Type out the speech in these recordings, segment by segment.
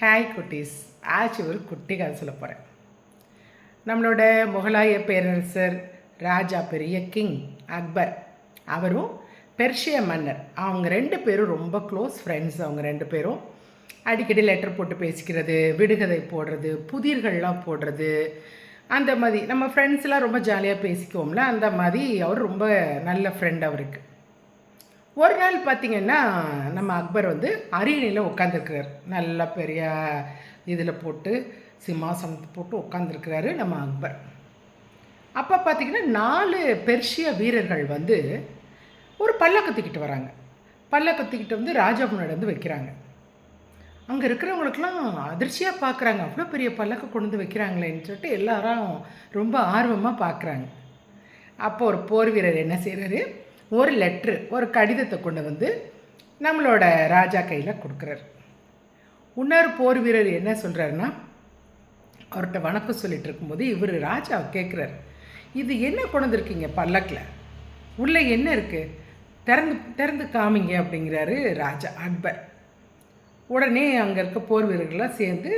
Hi குட்டீஸ். ஆச்சு ஒரு குட்டி கதை சொல்ல போகிறேன் நம்மளோட முகலாய பேரரசர் ராஜா பெரிய கிங் அக்பர். அவரும் பெர்ஷிய மன்னர். அவங்க ரெண்டு பேரும் ரொம்ப க்ளோஸ் ஃப்ரெண்ட்ஸ் அவங்க ரெண்டு பேரும். அடிக்கடி லெட்டர் போட்டு பேசிக்கிறது விடுகதை போடுறது புதிர்கள்லாம் போடுறது. அந்த மாதிரி நம்ம ஃப்ரெண்ட்ஸ்லாம் ரொம்ப ஜாலியாக பேசிக்குவோம்ல அந்த மாதிரி அவர் ரொம்ப நல்ல ஃப்ரெண்ட் அவருக்கு. ஒரு நாள் பார்த்திங்கன்னா நம்ம அக்பர் வந்து அரியணையில் உட்காந்துருக்கிறார் நல்ல பெரிய இதில் போட்டு சிம்மாசனத்தை போட்டு உட்காந்துருக்கிறாரு நம்ம அக்பர். அப்போ பார்த்தீங்கன்னா நாலு பெர்ஷிய வீரர்கள் வந்து ஒரு பல்லக்கத்துக்கிட்டு வராங்க. பல்லக்கத்துக்கிட்ட வந்து ராஜா முன்னாடி வந்து வைக்கிறாங்க. அங்கே இருக்கிறவங்களுக்கெல்லாம் அதிர்ச்சியாக பார்க்குறாங்க அவ்வளோ பெரிய பல்லக்கு கொண்டு வந்து வைக்கிறாங்களேன்னு சொல்லிட்டு எல்லாரும் ரொம்ப ஆர்வமாக பார்க்குறாங்க அப்போ ஒரு போர் வீரர் என்ன செய்கிறாரு ஒரு லெட்ரு ஒரு கடிதத்தை கொண்டு வந்து நம்மளோட ராஜா கையில் கொடுக்குறாரு. இன்னொரு போர் வீரர் என்ன சொல்கிறாருன்னா அவர்கிட்ட வணக்கம் சொல்லிட்டு இருக்கும்போது இவர் ராஜா கேட்குறாரு இது என்ன கொண்டு வந்திருக்கீங்க பல்லக்கில்? உள்ளே என்ன இருக்குது திறந்து திறந்து காமிங்க அப்படிங்கிறாரு ராஜா அக்பர். உடனே அங்கே இருக்க போர் வீரர்கள்லாம் சேர்ந்து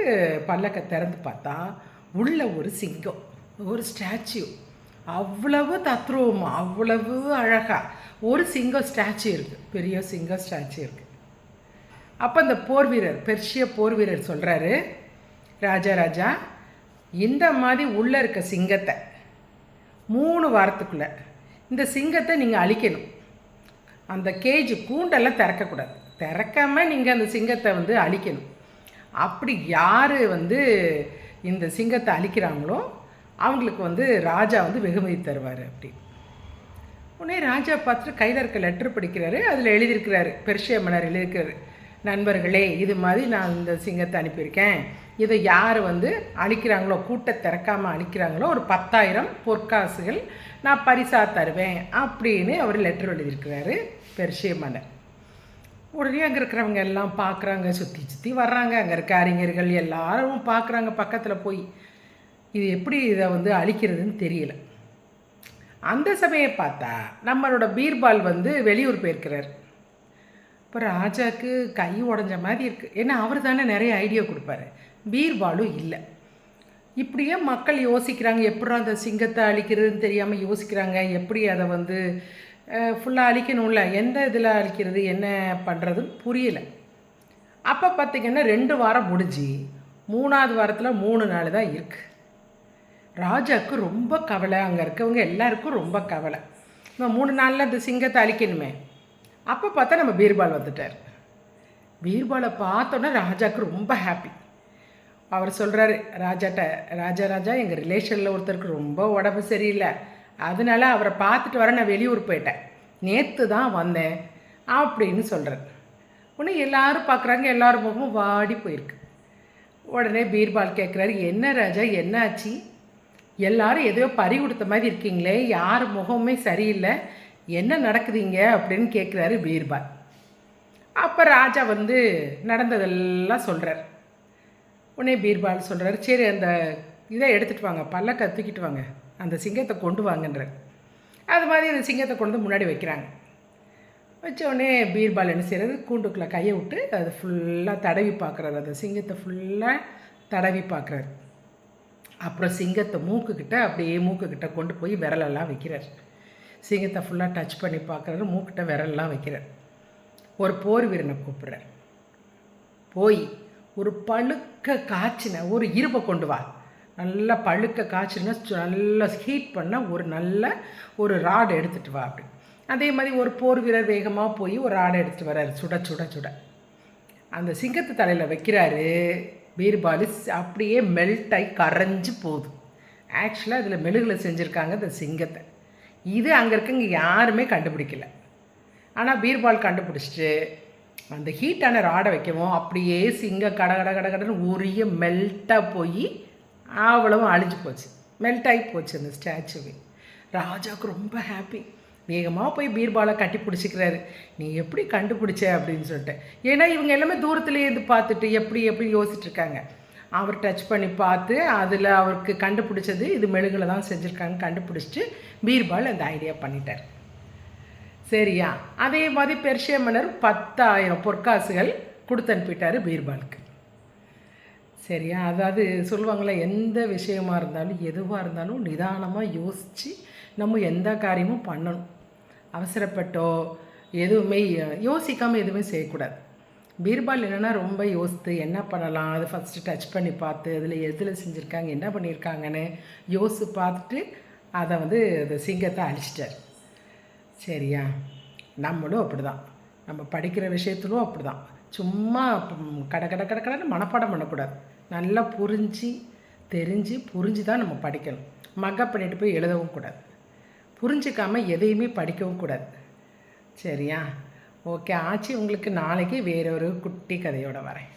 பல்லக்கை திறந்து பார்த்தா உள்ள ஒரு சிங்கம் ஒரு ஸ்டாச்சு. அவ்வளவு தத்ரூபமாக அவ்வளவு அழகாக ஒரு சிங்கம் ஸ்டாச்சு இருக்குது பெரிய சிங்கம் ஸ்டாச்சு இருக்குது அப்போ அந்த போர் வீரர் பெர்ஷிய போர் வீரர் சொல்கிறாரு ராஜா ராஜா இந்த மாதிரி உள்ளே இருக்க சிங்கத்தை மூணு வாரத்துக்குள்ளே இந்த சிங்கத்தை நீங்கள் அழிக்கணும். அந்த கேஜ் கூண்டெல்லாம் திறக்கக்கூடாது. திறக்காமல் நீங்கள் அந்த சிங்கத்தை வந்து அழிக்கணும். அப்படி யார் வந்து இந்த சிங்கத்தை அழிக்கிறாங்களோ அவங்களுக்கு வந்து ராஜா வந்து வெகுமதி தருவார் அப்படி உடனே ராஜா பார்த்துட்டு கையில் இருக்க லெட்டர் படிக்கிறாரு. அதில் எழுதியிருக்கிறாரு. பெர்ஷிய மன்னர் எழுதியிருக்கிறாரு. நண்பர்களே இது மாதிரி நான் இந்த சிங்கத்தை அனுப்பியிருக்கேன். இதை யார் வந்து அழிக்கிறாங்களோ கூட்ட திறக்காமல் அழிக்கிறாங்களோ ஒரு பத்தாயிரம் பொற்காசுகள் நான் பரிசாக தருவேன் அப்படின்னு அவர் லெட்டர் எழுதியிருக்கிறாரு பெர்ஷிய மன்னர். உடனே அங்கே இருக்கிறவங்க எல்லாம் பார்க்குறாங்க சுற்றி சுற்றி வர்றாங்க. அங்கே இருக்க அறிஞர்கள் எல்லாரும் பார்க்குறாங்க பக்கத்தில் போய். இது எப்படி இதை வந்து அழிக்கிறதுன்னு தெரியல. அந்த சமயம் பார்த்தா நம்மளோட பீர்பால் வந்து வெளியூர் போயிருக்கிறார். இப்போ ராஜாவுக்கு கை உடஞ்ச மாதிரி இருக்குது ஏன்னா அவர் தானே நிறைய ஐடியா கொடுப்பாரு. பீர்பாலும் இல்லை. இப்படியே மக்கள் யோசிக்கிறாங்க? எப்படி அந்த சிங்கத்தை அழிக்கிறதுன்னு தெரியாமல் யோசிக்கிறாங்க? எப்படி அதை வந்து ஃபுல்லாக அழிக்கணும்ல? எந்த இதில் அழிக்கிறது? என்ன பண்ணுறதுன்னு புரியலை. அப்போ பார்த்திங்கன்னா ரெண்டு வாரம் முடிஞ்சு மூணாவது வாரத்தில் மூணு நாள் தான் இருக்குது ராஜாவுக்கு ரொம்ப கவலை. அங்கே இருக்கவங்க எல்லாருக்கும் ரொம்ப கவலை. நம்ம மூணு நாளில் அந்த சிங்கத்தை அழிக்கணுமே. அப்போ பார்த்தா நம்ம பீர்பால் வந்துட்டார். பீர்பாலை பார்த்தோன்னே ராஜாவுக்கு ரொம்ப ஹாப்பி அவர் சொல்கிறாரு ராஜாட்ட ராஜா ராஜா எங்கள் ரிலேஷனில் ஒருத்தருக்கு ரொம்ப உடம்பு சரியில்லை. அதனால அவரை பார்த்துட்டு வர நான் வெளியூர் போயிட்டேன். நேற்று தான் வந்தேன் அப்படின்னு சொல்கிறார் உடனே எல்லோரும் பார்க்குறாங்க எல்லோரும் முகமும் வாடி போயிருக்கு. உடனே பீர்பால் கேட்குறாரு என்ன ராஜா என்ன ஆச்சு? எல்லாரும் எதையோ பறி கொடுத்த மாதிரி இருக்கீங்களே யார் முகமுமே சரியில்லை. என்ன நடக்குதுங்க அப்படின்னு கேட்குறாரு பீர்பால். அப்போ ராஜா வந்து நடந்ததெல்லாம் சொல்கிறார் உடனே பீர்பால் சொல்கிறாரு சரி அந்த இதை எடுத்துகிட்டு வாங்க பல்லக்க தூக்கிட்டு வாங்க அந்த சிங்கத்தை கொண்டு வாங்கன்றார். அது மாதிரி அந்த சிங்கத்தை கொண்டு முன்னாடி வைக்கிறாங்க. வச்ச உடனே பீர்பால் என்ன செய்கிறது கூண்டுக்குள்ளே கையை விட்டு அதை ஃபுல்லாக தடவி பார்க்குறாரு. அந்த சிங்கத்தை ஃபுல்லாக தடவி பார்க்குறாரு. அப்புறம் சிங்கத்தை மூக்குக்கிட்ட அப்படியே மூக்குக்கிட்ட கொண்டு போய் விரலெல்லாம் வைக்கிறார். சிங்கத்தை ஃபுல்லாக டச் பண்ணி பார்க்குறாரு மூக்கிட்ட விரலெல்லாம் வைக்கிறார். ஒரு போர் வீரனை கூப்பிட்றார். போய் ஒரு பழுக்க காய்ச்சின ஒரு இருப்பை கொண்டு வா. நல்லா பழுக்க காய்ச்சினா நல்லா ஹீட் பண்ண ஒரு நல்ல ஒரு ராடு எடுத்துகிட்டு வா அப்படி. அதே மாதிரி ஒரு போர் வீரர் வேகமாக போய் ஒரு ராடை எடுத்துகிட்டு வர்றாரு. சுட சுட சுட. அந்த சிங்கத்து தலையில் வைக்கிறாரு. பீர்பாலு அப்படியே மெல்ட் ஆகி கரைஞ்சி போகுது. ஆக்சுவலாக அதில் மெழுகில் செஞ்சுருக்காங்க இந்த சிங்கத்தை. இது அங்கே இருக்கங்க யாருமே கண்டுபிடிக்கல. ஆனால் பீர்பால் கண்டுபிடிச்சிட்டு அந்த ஹீட்டான ராடை வைக்கவும் அப்படியே சிங்கம் கட கட கட கடன்னு உரிய மெல்ட்டாக போய் அவ்வளவும் அழிஞ்சு போச்சு. மெல்ட் ஆகி போச்சு அந்த ஸ்டாச்சுவே ராஜாவுக்கு ரொம்ப ஹாப்பி வேகமாக போய் பீர்பாலை கட்டி பிடிச்சிக்கிறாரு. நீ எப்படி கண்டுபிடிச்ச? அப்படின்னு சொல்லிட்டு. ஏன்னா இவங்க எல்லாமே தூரத்துலேயே இருந்து பார்த்துட்டு எப்படி எப்படி யோசிச்சுட்ருக்காங்க அவர் டச் பண்ணி பார்த்து அதில் அவருக்கு கண்டுபிடிச்சது இது மெழுகில் தான் செஞ்சுருக்காங்க. கண்டுபிடிச்சிட்டு பீர்பால் அந்த ஐடியா பண்ணிட்டார். சரியா? அதே மாதிரி பெர்ஷிய மன்னர் பத்தாயிரம் பொற்காசுகள் கொடுத்து அனுப்பிட்டார் பீர்பாலுக்கு சரியா? அதாவது சொல்லுவாங்களே எந்த விஷயமா இருந்தாலும் எதுவாக இருந்தாலும் நிதானமாக யோசித்து நம்ம எந்த காரியமும் பண்ணணும். அவசரப்பட்டோ எதுவுமே யோசிக்காமல் எதுவுமே செய்யக்கூடாது. பீர்பால் என்னென்னா ரொம்ப யோசித்து என்ன பண்ணலாம் அது ஃபஸ்ட்டு டச் பண்ணி பார்த்து அதில் எதில் செஞ்சுருக்காங்க என்ன பண்ணியிருக்காங்கன்னு யோசித்து பார்த்துட்டு அதை வந்து அந்த சிங்கத்தை அழிச்சிட்டார். சரியா? நம்மளும் அப்படி தான் நம்ம படிக்கிற விஷயத்திலும் அப்படி தான் சும்மா கட கட கட கடன்னு மனப்பாடம் பண்ணக்கூடாது. நல்லா புரிஞ்சு தெரிஞ்சு புரிஞ்சு தான் நம்ம படிக்கணும். மக்கப் பண்ணிட்டு போய் எழுதவும் கூடாது. புரிஞ்சுக்காம எதையுமே படிக்கவும் கூடாது. சரியா? ஓகே ஆச்சி உங்களுக்கு நாளைக்கு வேறொரு குட்டி கதையோட வரேன்.